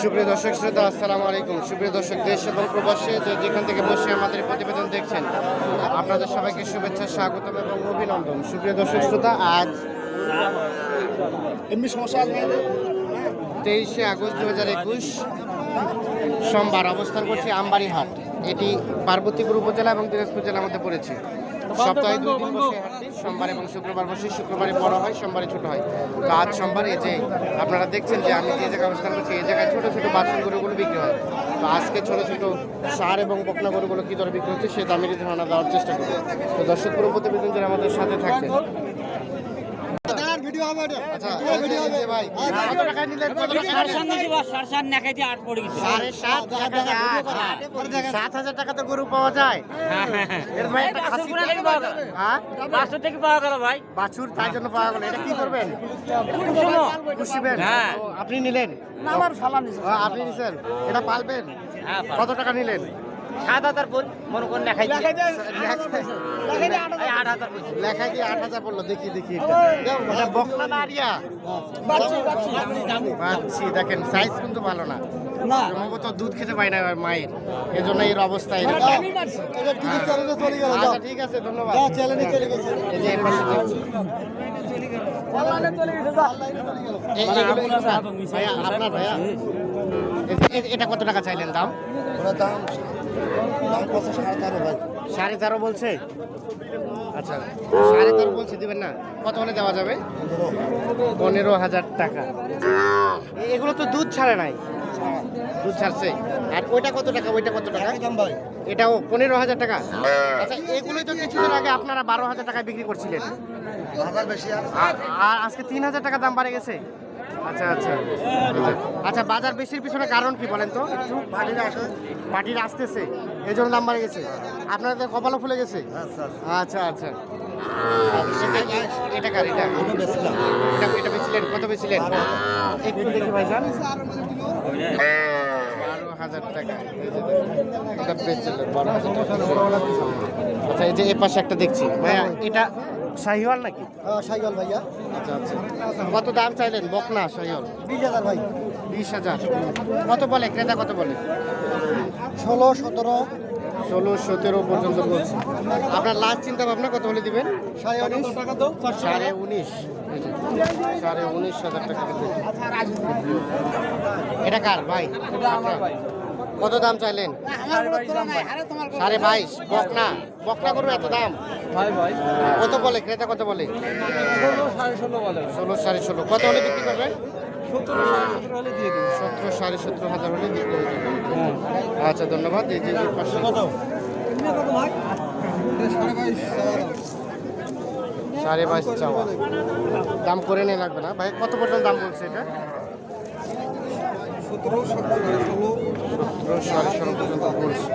সুপ্রিয় দর্শক শ্রোতা আসসালামু আলাইকুম। সুপ্রিয় দর্শক দেশ এবং প্রবাসে যে যেখান থেকে বসে আমাদের প্রতিবেদন দেখছেন আপনাদের সবাইকে শুভেচ্ছা স্বাগতম এবং অভিনন্দন। সুপ্রিয় দর্শক শ্রোতা আজ এমনি সমস্যা তেইশে আগস্ট দু হাজার একুশ সোমবার অবস্থান করছে আমবাড়ি হাট এটি পার্বতীপুর উপজেলা এবং দিনাজপুর জেলার মধ্যে পড়েছে। সপ্তাহে দুই দিন বসে হাটটি সোমবার এবং শুক্রবার বসে শুক্রবারে বড় হয় সোমবারে ছোট হয়। তো আজ সোমবার এই যে আপনারা দেখছেন যে আমি যে জায়গায় অবস্থান করছি এই জায়গায় ছোট ছোট বাসন গরুগুলো বিক্রি হয়। তো আজকে ছোট ছোট সার এবং বকনা গরুগুলো কী দরে বিক্রি হচ্ছে সে দামের ধারণা দেওয়ার চেষ্টা করব। তো দর্শক পুরো প্রতিবেদন যারা আমাদের সাথে থাকবেন ভিডিও হবে এটা। আচ্ছা ভিডিও হবে। ভাই। কত টাকা নিলেন কত টাকা? আট। তো গরু পাওয়া যায়। এর ভাই একটা খাসি হ্যাঁ? বাছুর তাই জন্য পাওয়া গেল। এটা কি করবেন? পুষিবেন হ্যাঁ। আপনি নিলেন? আমার ফালা নিছে। ও, আপনি নিছেন। এটা পালবেন? হ্যাঁ, কত টাকা নিলেন? সাত হাজার বোন মনে করেন লেখাই লেখাই আট হাজার। বলছি লেখায় দিয়ে আট হাজার পড়ল দেখি দেখি এটা বকলা না আরিয়া। পাচ্ছি দেখেন সাইজ কিন্তু ভালো না। সম্ভবত দুধ খেতে পায় না মায়ের। এজন্য এর অবস্থা গেল আচ্ছা ঠিক আছে ধন্যবাদ। এটা কত টাকা চাইলেন দাম? সাড়ে তেরো বলছে? আচ্ছা। সাড়ে তেরো বলছে দিবেন না। কত হলে দেওয়া যাবে? পনেরো হাজার টাকা। এগুলো তো দুধ ছাড়ে নাই। দুধ ছাড়ছে। আর ওইটা কত টাকা? ওইটা কত টাকা? ভাই। এটাও পনেরো হাজার টাকা? আচ্ছা এগুলোই তো কিছুদিন আগে আপনারা বারো হাজার টাকায় বিক্রি করছিলেন। আর। আজকে তিন হাজার টাকা দাম বাড়ে গেছে? আচ্ছা আচ্ছা। আচ্ছা বাজার বেশির পিছনে কারণ কি বলেন তো? একটু পাটির আসতেছে এই জন্য দাম বাড়ে গেছে। আপনাদের কপালও ফুলে গেছে? আচ্ছা আচ্ছা। আচ্ছা। এটা- এটা কার? এটা? এটা বেশিলাম এটা এটা বেছিলেন কত বেছিলেন একটু দেখি ভাইজান। বারো হাজার টাকা। এটা বেচছিলেন বারো হাজার টাকা। আচ্ছা এই যে এ পাশে একটা দেখছি। ভাইয়া এটা শাহিওয়াল নাকি? শাহিওয়াল ভাইয়া। আচ্ছা আচ্ছা। কত দাম চাইলেন? বকনা শাহিওয়াল? বিশ হাজার ভাই। বিশ হাজার। কত বলে? ক্রেতা কত বলে? ষোলো সতেরো। ষোলো সতেরো পর্যন্ত বলছে। আপনার লাস্ট চিন্তা ভাবনা কত হলে দিবেন? সাড়ে উনিশ। সাড়ে উনিশ। সাড়ে উনিশ। হাজার টাকা এটা কার ভাই? কত দাম চাইলেন? সাড়ে বাইশ। বকনা। বকনা করবে এত দাম? কত বলে? ক্রেতা কত বলে? ষোলো সাড়ে ষোলো বলে। ষোলো সাড়ে ষোলো। কত হলে বিক্রি করবেন? সতেরো সাড়ে সতেরো হাজার হলে বিক্রি হয়ে। যাবে আচ্ছা ধন্যবাদ। এই যে পাশে সাড়ে বাইশ চাওয়া। দাম করে নিয়ে লাগবে না। ভাই কত পর্যন্ত দাম বলছে এটা? সতেরো সাড়ে সতেরো। সাড়ে ষোলো পর্যন্ত বলছে।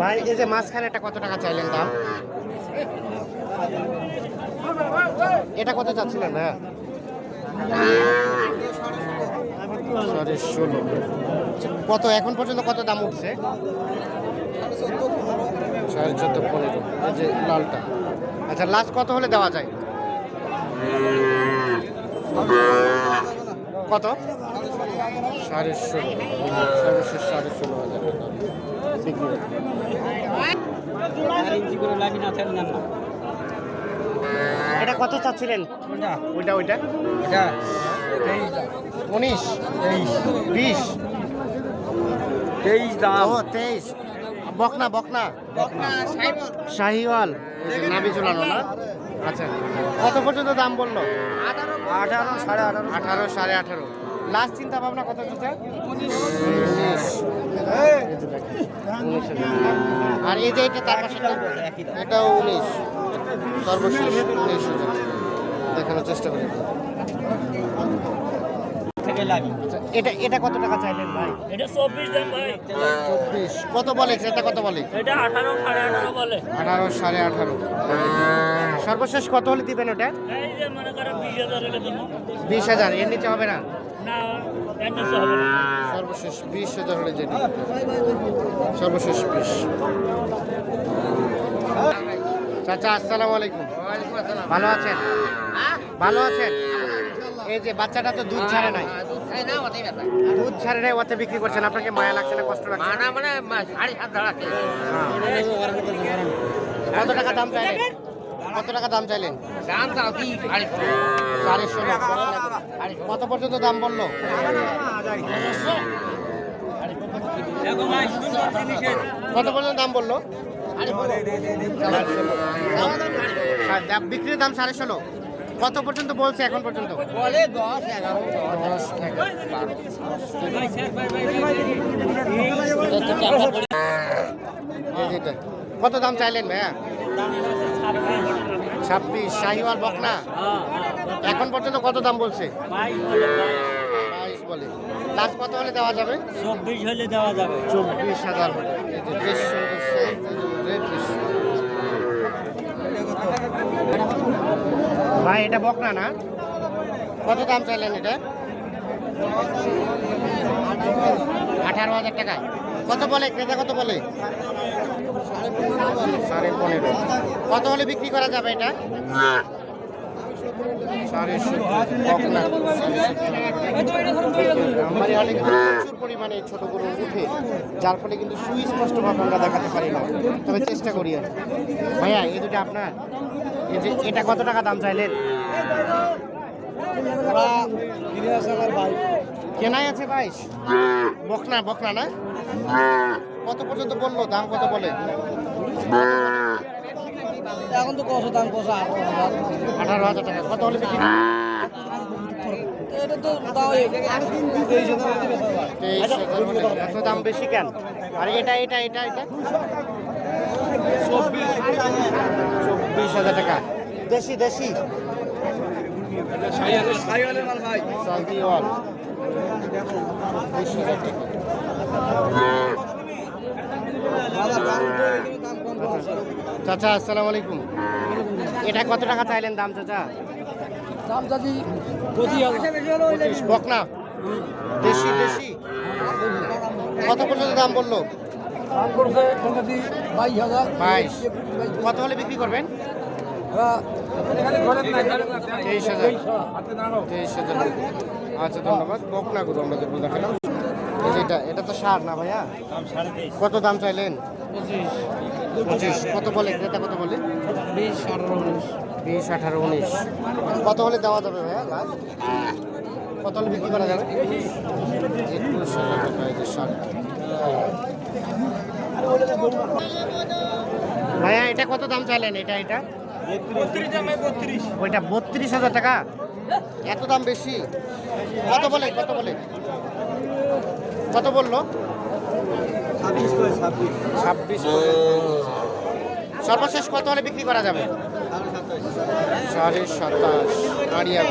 ভাই এই যে মাঝখানে এটা কত টাকা চাইলেন দাম? এটা কত চাচ্ছিলেন ভাইয়া? সাড়ে ষোলো। কত এখন পর্যন্ত কত দাম উঠছে? সাড়ে চোদ্দ, পনেরো। এই যে লালটা। আচ্ছা লাস্ট কত হলে দেওয়া যায়? কত? সাড়ে ষোলো। সর্বশেষ সাড়ে ষোলো হাজার। টাকা। এটা কত চাচ্ছিলেন? ওইটা। ওইটা উনিশ? বিশ? তেইশ দাম। ও তেইশ। বকনা বকনা? শাহিওয়াল। এই ঝুলানো না? আচ্ছা। কত পর্যন্ত দাম বলল? আঠারো সাড়ে আঠারো। আঠারো সাড়ে আঠারো। লাস্ট চিন্তা ভাবনা কত হাজার। আর এই যে এটা তার পাশে এটাও উনিশ। সর্বশেষ দেখানোর চেষ্টা করি। এটা এটা কত টাকা চাইলেন ভাই? এটা চব্বিশ দাম ভাই। চব্বিশ। কত বলে কত বলে? এটা আঠারো সাড়ে আঠারো বলে। আঠারো সাড়ে আঠারো। সর্বশেষ কত হলে দিবেন ওটা? বিশ হাজার এটা দেবো। এর নিচে হবে না? না এর নিচে হবে না। সর্বশেষ বিশ হাজার হলে যেটি সর্বশেষ বিশ। চাচা আসসালামু আলাইকুম। ভালো আছেন? ভালো আছেন? এই যে বাচ্চাটা তো দুধ ছাড়ে নাই। দুধ ছাড়ে নাই ওতে বিক্রি করছেন। আপনাকে মায়া লাগছে না কষ্ট লাগছে? না? মানে সাড়ে সাত হ্যাঁ। কত টাকা দাম চাইলেন? কত টাকা দাম চাইলেন? দাম সাড়ে সাড়ে ষোলো। কত পর্যন্ত দাম বলল? কত পর্যন্ত দাম বলল? বিক্রির দাম সাড়ে ষোলো। কত পর্যন্ত বলছে এখন পর্যন্ত? বলে দশ এগারো দশ। কত দাম চাইলেন ভাইয়া? ছাব্বিশ। শাহিওয়াল বকনা? এখন পর্যন্ত কত দাম বলছে? বাইশ বলে। লাস্ট কত হলে দেওয়া যাবে? চব্বিশ হলে দেওয়া যাবে। চব্বিশ হাজার হলে এই যে বেশ সুন্দর size, এই যে red fish। ভাই এটা বকনা না? কত দাম চাইলেন এটা? আঠারো হাজার টাকা কত বলে? ক্রেতা কত বলে? সাড়ে পনেরো। কত হলে বিক্রি করা যাবে এটা? সাড়ে হাটে কিন্তু প্রচুর পরিমাণে ছোট গরু উঠে যার ফলে কিন্তু সুস্পষ্টভাবে আমরা দেখাতে পারি না। তবে চেষ্টা করি আর ভাইয়া এই দুটো আপনার? এটা কত টাকা দাম চাইলেন কেনাই আছে বাইশ? বকনা বকনা না? কত পর্যন্ত বলল? দাম কত বলে? এখন তো কত দাম কষা আঠারো হাজার। টাকা। কত বিক্রি হলে। এত দাম বেশি কেন? আর এটা এটা এটা এটা? চব্বিশ হাজার টাকা। দেশি দেশি। চাচা আসসালামু আলাইকুম। এটা কত টাকা চাইলেন দাম চাচা? দাম পঁচিশ। বকনা? দেশি দেশি। কত পর্যন্ত দাম বলল? দাম করছে মোটামুটি বাইশ হাজার। বাইশ। কত হলে বিক্রি করবেন? তেইশ হাজার। তেইশ হাজার। আচ্ছা ধন্যবাদ। বকনা গরু আমরা যেগুলো দেখালাম। এটা এটা তো সার না ভাইয়া? কত দাম চাইলেন? পঁচিশ। কত বলে? ক্রেতা কত বলে? বিশ আঠারো উনিশ। বিশ আঠারো উনিশ। কত হলে দেওয়া যাবে ভাইয়া লাস্ট কত হলে বিক্রি করা যাবে? একুশ। হাজার টাকা এই যে ষাট ভাইয়া, এটা কত দাম চাইলেন? এটা এটা? ওইটা বত্রিশ হাজার টাকা? এত দাম বেশি? কত বলে কত বলে? কত বলল? ছাব্বিশ সর্বশেষ কত হলে বিক্রি করা যাবে? সাড়ে সাতাশ। আড়িয়া